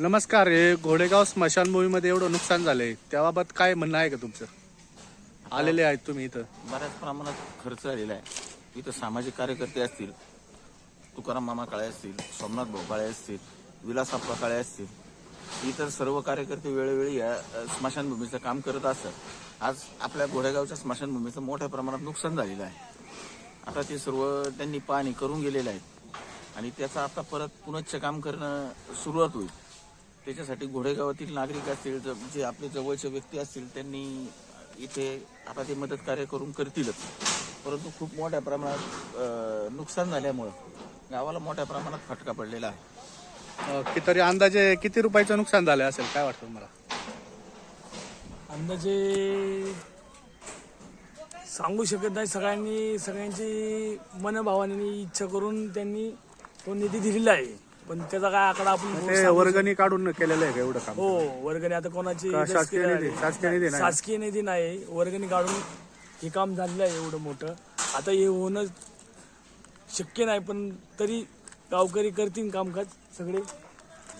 नमस्कार हे घोडेगाव स्मशानभूमीमध्ये एवढं नुकसान झालंय. त्याबाबत काय म्हणणं आहे का तुमचं? आलेले आहेत तुम्ही इथं. बऱ्याच प्रमाणात खर्च आलेला आहे. इथं सामाजिक कार्यकर्ते असतील तुकाराम मामा काळे असतील सोमनाथ भाऊ काळे असतील विलासप्पा काळे असतील इतर सर्व कार्यकर्ते वेळोवेळी या स्मशानभूमीचं काम करत असतात. आज आपल्या घोडेगावच्या स्मशानभूमीचं मोठ्या प्रमाणात नुकसान झालेलं आहे. आता ते सर्व त्यांनी पाहणी करून गेलेले आहेत. आणि त्याचं आता परत पुनश्च काम करणं सुरुवात होईल. त्याच्यासाठी घोडेगावातील नागरिक असतील ज- जे आपले जवळचे व्यक्ती असतील त्यांनी इथे आता ते मदत कार्य करून करतीलच. परंतु खूप मोठ्या प्रमाणात नुकसान झाल्यामुळं गावाला मोठ्या प्रमाणात फटका पडलेला आहे. की तरी अंदाजे किती रुपयाचं नुकसान झालं असेल? काय वाटतं तुम्हाला? अंदाजे सांगू शकत नाही. सगळ्यांनी सगळ्यांची मनभावाने इच्छा करून त्यांनी तो निधी दिलेला आहे. पण त्याचा काय आकडा आपण वर्गणी काढून केलेलं आहे का एवढं काम? हो वर्गणी आता कोणाची का शासकीय निधी? शासकीय निधी नाही? शासकीय निधी नाही. वर्गणी काढून हे काम झालेलं आहे एवढं मोठं. आता हे होणं शक्य नाही पण तरी गावकरी करतील कामकाज सगळे.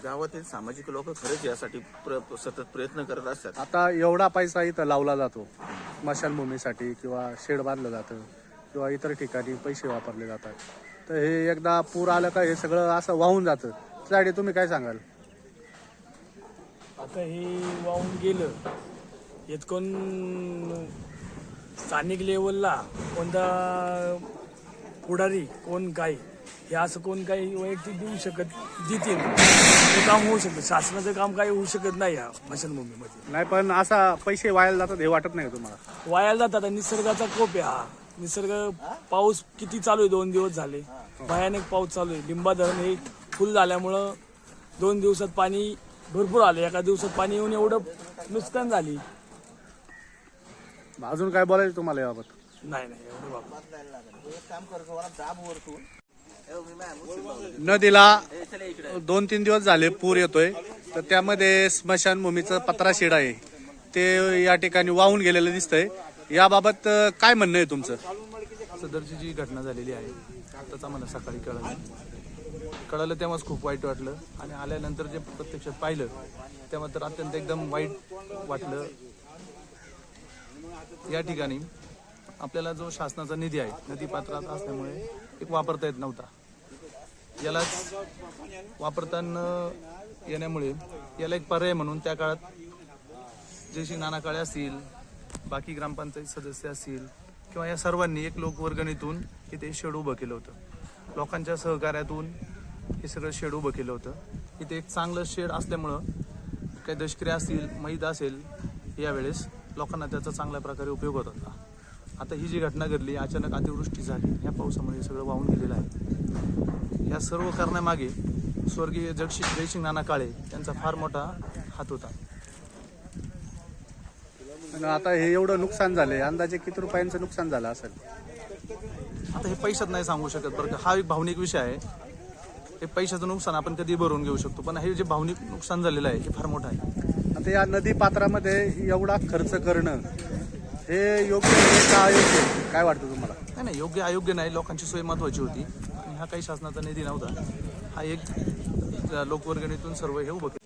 गावातील सामाजिक लोक खरंच यासाठी प्र- सतत प्रयत्न करत असतात. आता एवढा पैसा इथं लावला जातो. स्मशानभूमीसाठी किंवा शेड बांधलं जातं किंवा इतर ठिकाणी पैसे वापरले जातात. तर हे एकदा पूर आलं का हे सगळं असं वाहून जातं. त्यासाठी तुम्ही काय सांगाल? आता हे वाहून गेलं. यात कोण स्थानिक लेवलला कोणता पुढारी कोण काय हे असं कोण काही वैयक्तिक देऊ शकत देतील. ते काम होऊ शकतं. शासनाचं काम काही होऊ शकत नाही या मशानभूमीमध्ये नाही पण असा पैसे वायाला जातात हे वाटत नाही का तुम्हाला? वायाला जातात निसर्गाचा कोप आहे हा. निसर्ग पाऊस किती चालू आहे? दोन दिवस झाले. भयानक पाऊस चालू आहे. लिंबा धरण हे फुल झाल्यामुळं दोन दिवसात पाणी भरपूर आले. एका दिवसात पाणी येऊन एवढं नुकसान झाली. अजून काय बोलायचं तुम्हाला याबाबत? नाही नाही एवढं बाबा. नदीला दोन तीन दिवस झाले पूर येतोय. तर त्यामध्ये स्मशानभूमीचं पत्रा शेड आहे. ते या ठिकाणी वाहून गेलेलं दिसतंय. याबाबत अं, काय म्हणणं आहे तुमचं? सदरची जी घटना झालेली आहे त्याचा मला सकाळी कळलं. कळलं तेव्हाच खूप वाईट वाटलं. आणि आल्यानंतर जे प्रत्यक्षात पाहिलं तेव्हा तर अत्यंत एकदम वाईट वाटलं. या ठिकाणी आपल्याला जो शासनाचा निधी आहे नदी पात्रात असल्यामुळे एक वापरता येत नव्हता. यालाच वापरताना येण्यामुळे याला एक पर्याय म्हणून त्या काळात जे नाना काळे असतील बाकी ग्रामपंचायत सदस्य असतील किंवा या सर्वांनी एक लोकवर्गणीतून इथे शेड उभं केलं होतं. लोकांच्या सहकार्यातून हे सगळं शेड उभं केलं होतं. इथे एक चांगलं शेड असल्यामुळं काही दष्क्रिया असतील मैदा असेल यावेळेस लोकांना त्याचा चांगल्या प्रकारे उपयोग होत होता. आता ही जी घटना घडली अचानक अतिवृष्टी झाली या पावसामुळे हे सगळं वाहून गेलेलं आहे. या सर्व कारणामागे स्वर्गीय जगशी जयसिंग नाना काळे यांचा फार मोठा हात होता. आणि आता हे एवढं नुकसान झालंय. अंदाजे किती रुपयांचं नुकसान झालं असेल? आता हे पैशात नाही सांगू शकत बरं का. हा एक भावनिक विषय आहे. हे पैशाचं नुकसान आपण कधी भरून घेऊ शकतो. पण हे जे भावनिक नुकसान झालेलं आहे हे फार मोठं आहे. आता या नदी पात्रामध्ये एवढा खर्च करणं हे योग्य का अयोग्य? काय वाटतं तुम्हाला? नाही नाही योग्य अयोग्य नाही. लोकांची सोय महत्वाची होती. आणि हा काही शासनाचा निधी नव्हता. हा एक लोकवर्गणीतून सर्व हे उभं केलं.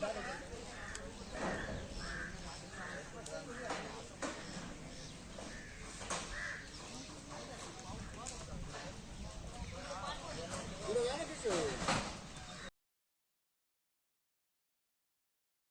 better than that.